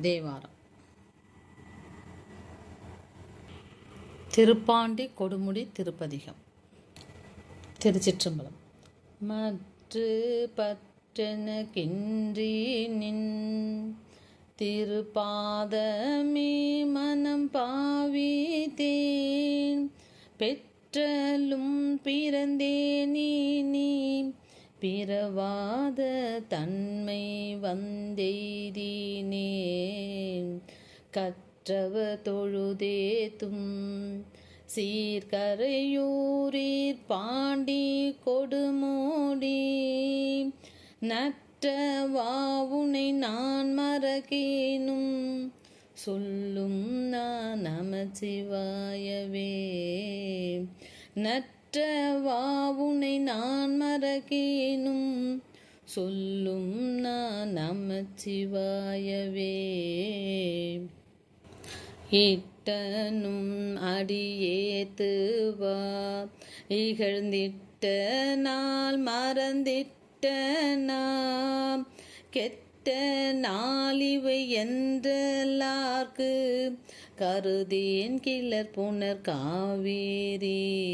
தேவாரம் திருப்பாண்டி கொடுமுடி திருப்பதிகம். திருச்சிற்றம்பலம். மற்று பற்றெனக்கின்றி நின் திருப்பாதமே மனம் பாவித்தேன் பெற்றலும் பிறந்தேனே நீ பிறவாத தன்மை வந்தெய்தினேன். கற்றவ தொழுதேத்தும் சீர்கரையூரீர் பாண்டி கொடுமோடி. நற்றவாவுனை நான் மறக்கேனும் சொல்லும் நான் நமச்சிவாயவே நற்ற வாவுனை நான் மறக்கேனும் சொல்லும் நான் நமச்சிவாயவே. இட்டனும் அடியேத்துவா இகழ்ந்திட்ட நாள் மறந்திட்ட நாம் கெட்ட நாளிவை என்றலார்க்கு கருதேன் கிளர் புனர் காவேரி.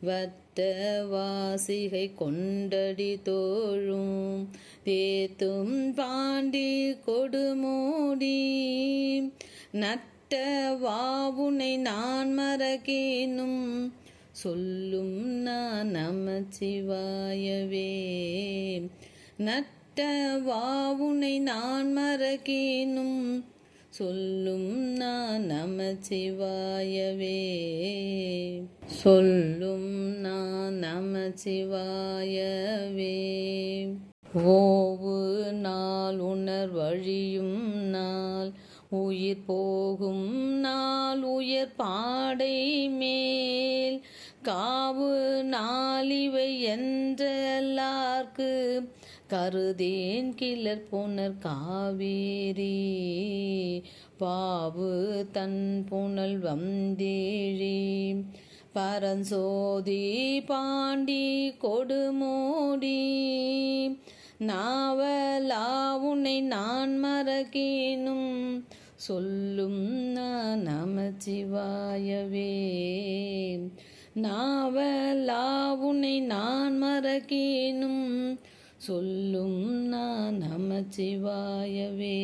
வட்ட வாசிகை கொண்டடி தோழும் தேத்தும் பாண்டி கொடுமோடி. நட்ட வாவுனை நான் மறக்கேனும் சொல்லும் நான் நமச்சிவாயவே. நட்ட வாவுனை நான் மறக்கேனும். சொல்லும் நான் நமச்சிவாயவே. சொல்லும் நான் நமச்சிவாயவே. ஓவு நாள் உணர் வழியும் நாள் உயிர் போகும் நாள் உயர் பாடை மேல். காவு நாளிவை என்றெல்லார்க்கு கருதேன் கிளர் புனர் காவேரி பாவு தன் புனல் வந்தேழி. பரஞ்சோதி பாண்டி கொடுமோடி நாவலாவுனை நான் மறக்கினும். சொல்லும் நான் நமச்சிவாயவே. உன்னை நான் மறக்கினும். சொல்லும் நான் நமச்சிவாயவே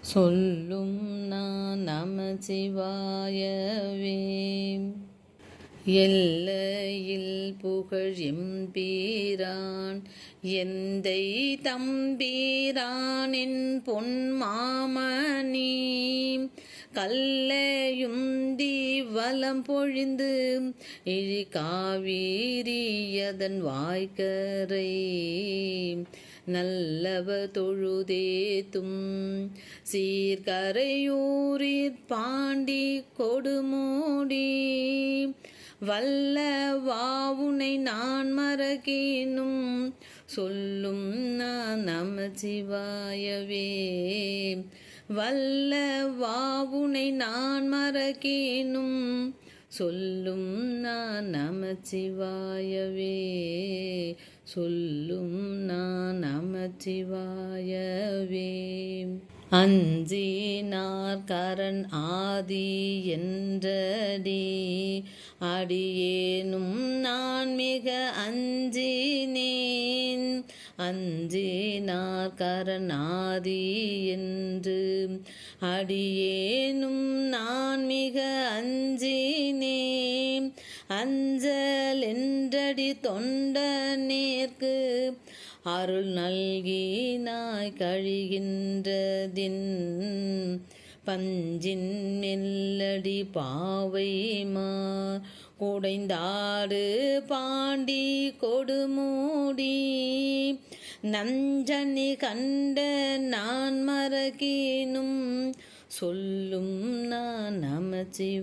சொல்லும் நான் நமச்சிவாயவே எல்லையில் புகழ் எம்பீரான் எந்தை தம்பீரானின் பொன்மாமணி. கல்லையுந்தி வலம் பொழிந்து இழி காவீரியதன் வாய்க்கரை. நல்லவ தொழுதேத்தும் சீர்கரையூரிற் பாண்டி கொடுமோடி. வல்லவாவுனை நான் மறக்கினும் சொல்லும் நான் நமச்சிவாயவே வல்ல வாவுனை நான் மறக்கேனும். சொல்லும் நான் நமச்சிவாயவே. சொல்லும் நான் நமச்சிவாயவே. அஞ்சினார் கரண் ஆதி என்றடி. அடியேனும் நான் மிக அஞ்சினே. அஞ்சேனார் கரணாதி என்று. அடியேனும் நான் மிக அஞ்சினே அஞ்சல் என்றடி தொண்ட நேர்க்கு. அருள் நல்கினாய் கழிகின்றதின் பஞ்சின் மெல்லடி பாவைமா உடைந்தாடு பாண்டி கொடுமூடி. நஞ்சனி கண்ட நான் மறக்கினும் சொல்லும் நான் நமச்சிவாயவே.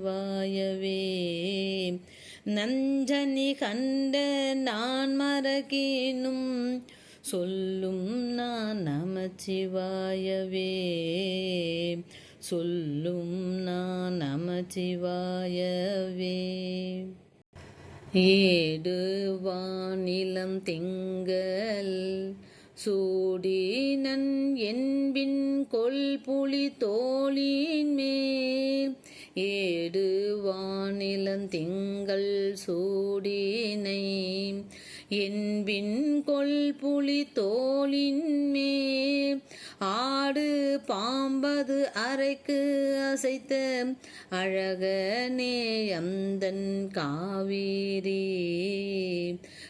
நஞ்சனி கண்ட நான் மறக்கினும் சொல்லும் நான் நமச்சிவாயவே. சொல்லும் நான் நமச்சிவாயவே. ஏடு வானிலம் திங்கள் சூடினன் என்பின் கொல் புலி தோளின் மேல். ஏடு வானிலந்திங்கள் சூடினை என்பின் கொல் புலி தோளின் மேல். பாம்பது அறைக்கு அசைத்த அழகனே அந்தன் காவேரி.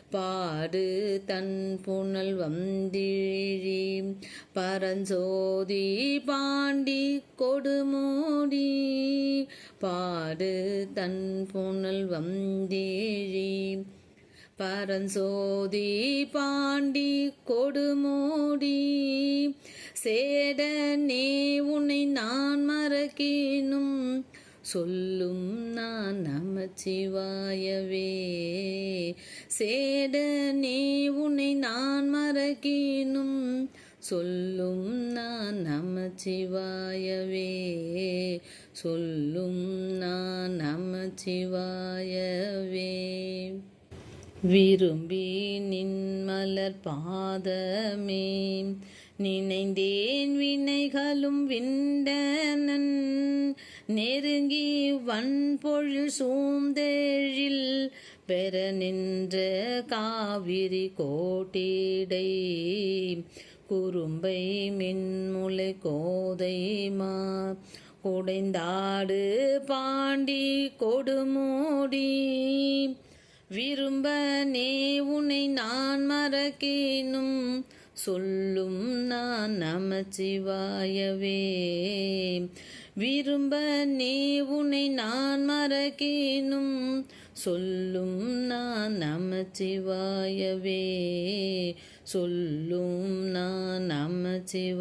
பாடு தன் புனல் வந்திழி. பரஞ்சோதி பாண்டி கொடுமோடி பாடு தன் புனல் வந்தேழி. பரஞ்சோதி பாண்டி கொடுமோடி சேடனே உன்னை நான் மறக்கினும். சொல்லும் நான் நமச்சிவாயவே. சேடனே உன்னை நான் மறக்கினும். சொல்லும் நான் நமச்சிவாயவே. சொல்லும் நான் நமச்சிவாயவே. விரும்பி நின் மலர் பாதமே. நினைந்தேன் வினைகளும் விண்டனன். நெருங்கி வன்பொழில் சூந்தேழில் பெற நின்ற காவிரி கோட்டிடை. குறும்பை மின்முளை கோதைமா குடைந்தாடு பாண்டி கொடுமூடி. விரும்ப நே உனை நான் மறக்கினும். சொல்லும் நான் நமச்சிவாயவே. விரும்ப நீ உன்னை நான் மறக்கினும். சொல்லும் நான் நமச்சிவாயவே. சொல்லும் நான் நமச்சிவாயவே.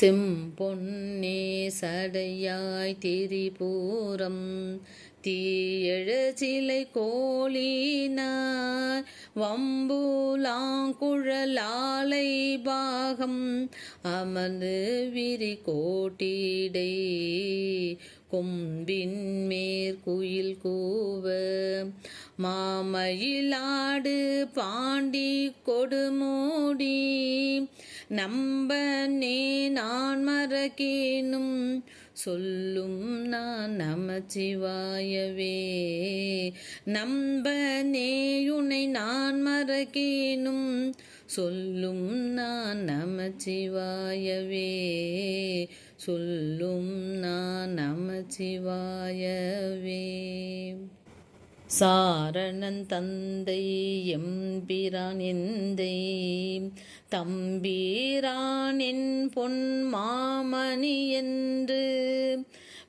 செம்பொன்னே சடையாய் திரிபூரம். தீயழச்சிலை சிலை கோலினார். வம்புலாங்குழலாலை பாகம் அமர்ந்து விரி கோட்டிடை கொம்பின் குயில் கூவ மாமயிலாடு பாண்டி கொடுமோடி. நம்ப நே நான் மறக்கினும் சொல்லும் நான் நமச்சிவாயவே. நம்ப நேயுனை நான் மறக்கினும் சொல்லும் நான் நமச்சிவாயவே. சொல்லும் நான் நமச்சிவாயவே சாரணன் தந்தை எம்பிரான் எந்தை. தம்பீரான் என் பொன் மாமணி என்று.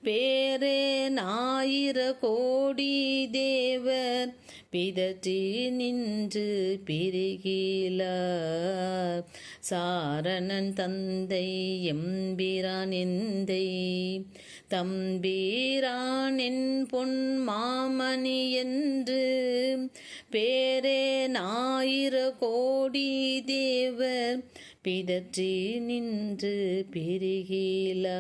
பேரே ஞாயிர கோடி தேவர். பிதற்றி நின்று பிரிகிலார் சாரணன் தந்தை எம்பிரான் எந்தை. தம்பீரான் என் பொன் மாமணி என்று. பேரே ஞாயிறு கோடி தேவர். பிதற்றி நின்று பிரிகிலா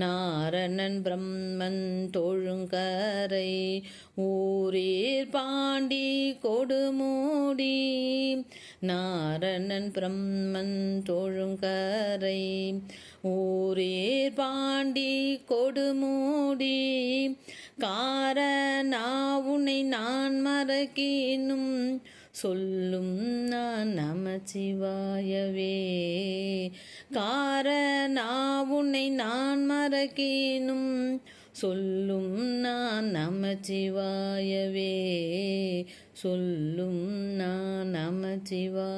நாரணன் பிரம்மன் தொழுங்கரை ஊரீர் பாண்டி கொடுமூடி. நாரணன் பிரம்மன் தொழுங்கரை ஊரீர் பாண்டி கொடுமூடி. காரணா உன்னை நான் மறக்கினும் சொல்லும் நான் நமச்சிவாயவே. காரணா உன்னை நான் மறக்கினும். சொல்லும் நான் நமச்சிவாயவே. சொல்லும் நான் நமச்சிவாயவே.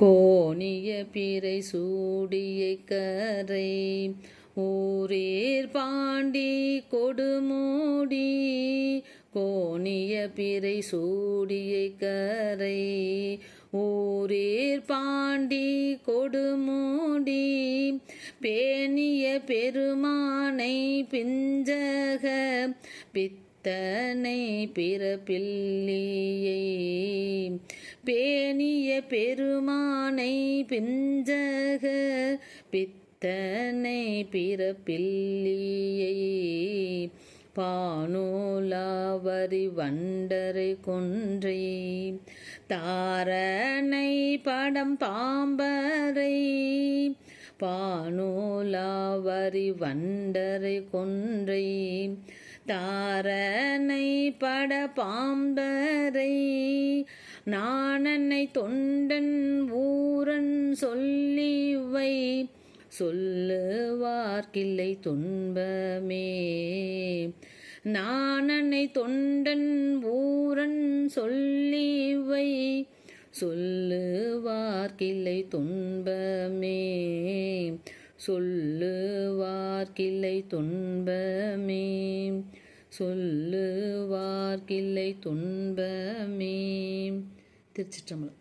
கோணிய பிறை சூடிய கரை. ஊரீர் பாண்டி கொடுமூடி. பிறை சூடியை கரை. ஊரேர் பாண்டி கொடுமூடி. பேணிய பெருமானை பிஞ்சக. பித்தனை பிறப்பில்லியை. பேணிய பெருமானை பிஞ்சக. பித்தனை பிறப்பில்லியை. பானூலாவரி வண்டரை கொன்றே தாரணை படம் பாம்பரை பானூலாவரி வண்டரை கொன்றை தாரனை பட பாம்பரை நானன்னை தொண்டன் ஊரன் சொல்லிவை சொல்லுவார்க்கில்லை துன்பமே. நானனை தொண்டன் ஊரன் சொல்லிவை சொல்லுவார்க்கில்லை துன்பமே. சொல்லுவார்க்கில்லை துன்பமே. சொல்லுவார்க்கில்லை துன்பமே. திருச்சிற்றம்பலம்.